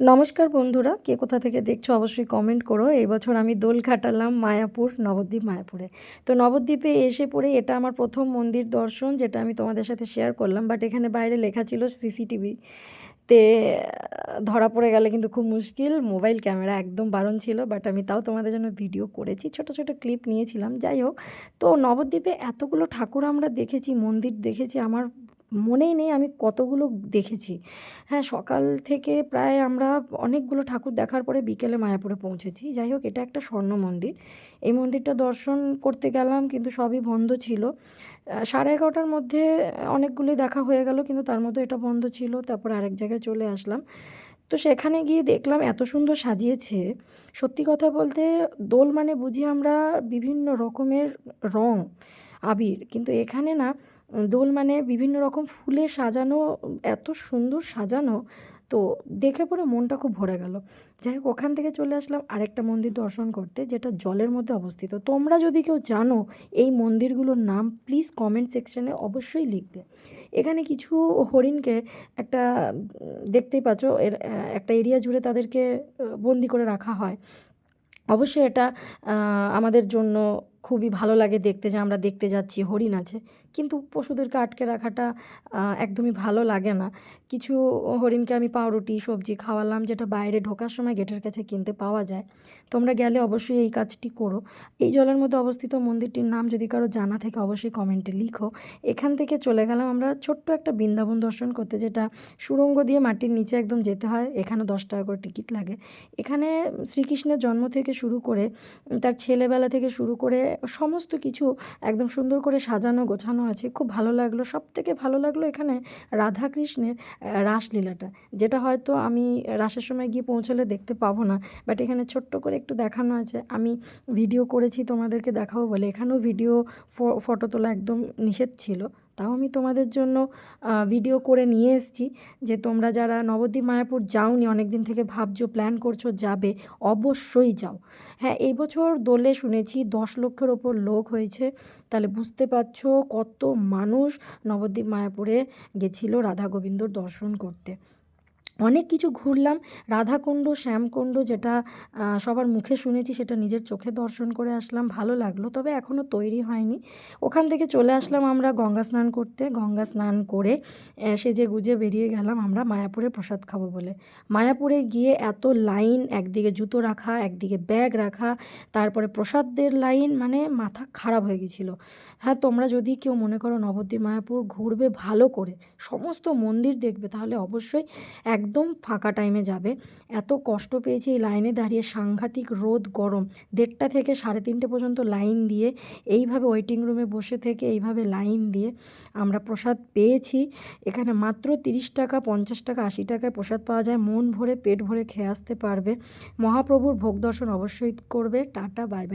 নমস্কার বন্ধুরা, কে কোথা থেকে দেখছ অবশ্যই কমেন্ট করো। এবছর আমি দোল কাটালাম মায়াপুর, নবদ্বীপ মায়াপুরে। তো নবদ্বীপে এসে পড়ে এটা আমার প্রথম মন্দির দর্শন, যেটা আমি তোমাদের সাথে শেয়ার করলাম। বাট এখানে বাইরে লেখা ছিল সিসিটিভি তে, ধরা পড়ে গেলে কিন্তু খুব মুশকিল। মোবাইল ক্যামেরা একদম বারণ ছিল বাট আমি তাও তোমাদের জন্য ভিডিও করেছি। ছোট ছোট ক্লিপ নিয়েছিলাম, যাই হোক। তো নবদ্বীপে এতগুলো ঠাকুর আমরা দেখেছি, মন্দির দেখেছি, আমার মনেই নেই আমি কতগুলো দেখেছি। হ্যাঁ সকাল থেকে প্রায় আমরা অনেকগুলো ঠাকুর দেখার পরে বিকেলে মায়াপুরে পৌঁছেছি। যাই হোক, এটা একটা স্বর্ণ মন্দির। এই মন্দিরটা দর্শন করতে গেলাম, কিন্তু সবই বন্ধ ছিল। সাড়ে এগারোটার মধ্যে অনেকগুলি দেখা হয়ে গেল, কিন্তু তার মধ্যে এটা বন্ধ ছিল। তারপর আরেক জায়গায় চলে আসলাম। তো সেখানে গিয়ে দেখলাম এত সুন্দর সাজিয়েছে। সত্যি কথা বলতে, দোল মানে বুঝি আমরা বিভিন্ন রকমের রং, আবির। কিন্তু এখানে না দোল মানে বিভিন্ন রকম ফুলে সাজানো, এত সুন্দর সাজানো। তো দেখে পরে মনটা খুব ভরে গেল। যাই হোক, ওখান থেকে চলে আসলাম আরেকটা মন্দির দর্শন করতে, যেটা জলের মধ্যে অবস্থিত। তোমরা যদি কেউ জানো এই মন্দিরগুলোর নাম প্লিজ কমেন্ট সেকশনে অবশ্যই লিখবে। এখানে কিছু হরিণকে একটা দেখতেই পাচ্ছ, এর একটা এরিয়া জুড়ে তাদেরকে বন্দি করে রাখা হয়। অবশ্যই এটা আমাদের জন্য খুবই ভালো লাগে দেখতে, যে আমরা দেখতে যাচ্ছি, হরিণ আছে। কিন্তু পশুদেরকে আটকে রাখাটা একদমই ভালো লাগে না। কিছু হরিণকে আমি পাউরুটি, সবজি খাওয়ালাম, যেটা বাইরে ঢোকার সময় গেটের কাছে কিনতে পাওয়া যায়। তোমরা গেলে অবশ্যই এই কাজটি করো। এই জলের মধ্যে অবস্থিত মন্দিরটির নাম যদি কারও জানা থাকে, অবশ্যই কমেন্টে লিখো। এখান থেকে চলে গেলাম আমরা ছোট্ট একটা বৃন্দাবন দর্শন করতে, যেটা সুড়ঙ্গ দিয়ে মাটির নিচে একদম যেতে হয়। এখানে দশ টাকা করে টিকিট লাগে। এখানে শ্রীকৃষ্ণের জন্ম থেকে শুরু করে তার ছেলেবেলা থেকে শুরু করে, সমস্ত কিছু একদম সুন্দর করে সাজানো, গোছানো আছে, খুব ভালো লাগল। সব থেকে ভালো লাগল এখানে রাধাকৃষ্ণের রাসলীলাটা, যেটা হয়তো আমি রাসের সময় গিয়ে পৌঁছলে দেখতে পাবো না। বাট এখানে ছোট্ট করে একটু দেখানো আছে। আমি ভিডিও করেছি, তোমাদেরকে দেখাবো বলে। এখানেও ভিডিও ফটো তোলা একদম নিষেধ ছিল। তাও আমি তোমাদের জন্য ভিডিও করে নিয়ে এসেছি যে তোমরা যারা নবদ্বীপ মায়াপুর যাওনি অনেক দিন থেকে ভাবছ প্ল্যান করছ যাবে, অবশ্যই যাও। হ্যাঁ এই বছর দোলে শুনেছি দশ লক্ষের ওপর লোক হয়েছে। তাহলে বুঝতে পারছ কত মানুষ নবদ্বীপ মায়াপুরে গেছিল রাধা গোবিন্দর দর্শন করতে। অনেক কিছু ঘুরলাম। রাধাকুণ্ড, শ্যামকুণ্ড যেটা সবার মুখে শুনেছি সেটা নিজের চোখে দর্শন করে আসলাম, ভালো লাগল, তবে এখনও তৈরি হয়নি। ওখান থেকে চলে আসলাম আমরা গঙ্গা স্নান করতে। গঙ্গা স্নান করে সেজে গুজে বেরিয়ে গেলাম আমরা মায়াপুরে প্রসাদ খাব বলে। মায়াপুরে গিয়ে এত লাইন, একদিকে জুতো রাখা, একদিকে ব্যাগ রাখা, তারপরে প্রসাদদের লাইন মানে মাথা খারাপ হয়ে গেছিল। হ্যাঁ তোমরা যদি কেউ মনে করো নবদ্বীপ, মায়াপুর ঘুরবে ভালো করে, সমস্ত মন্দির দেখবে, তাহলে অবশ্যই একদম ফাঁকা টাইমে যাবে। এত কষ্ট পেয়েছি এই লাইনে দাঁড়িয়ে সাংঘাতিক রোদ, গরম। দেড়টা থেকে সাড়ে তিনটে পর্যন্ত লাইন দিয়ে এইভাবে ওয়েটিং রুমে বসে থেকে এইভাবে লাইন দিয়ে আমরা প্রসাদ পেয়েছি। এখানে মাত্র তিরিশ টাকা, পঞ্চাশ টাকা, আশি টাকায় প্রসাদ পাওয়া যায়। মন ভরে, পেট ভরে খেয়ে আসতে পারবে। মহাপ্রভুর ভোগ দর্শন অবশ্যই করবে। Tata bye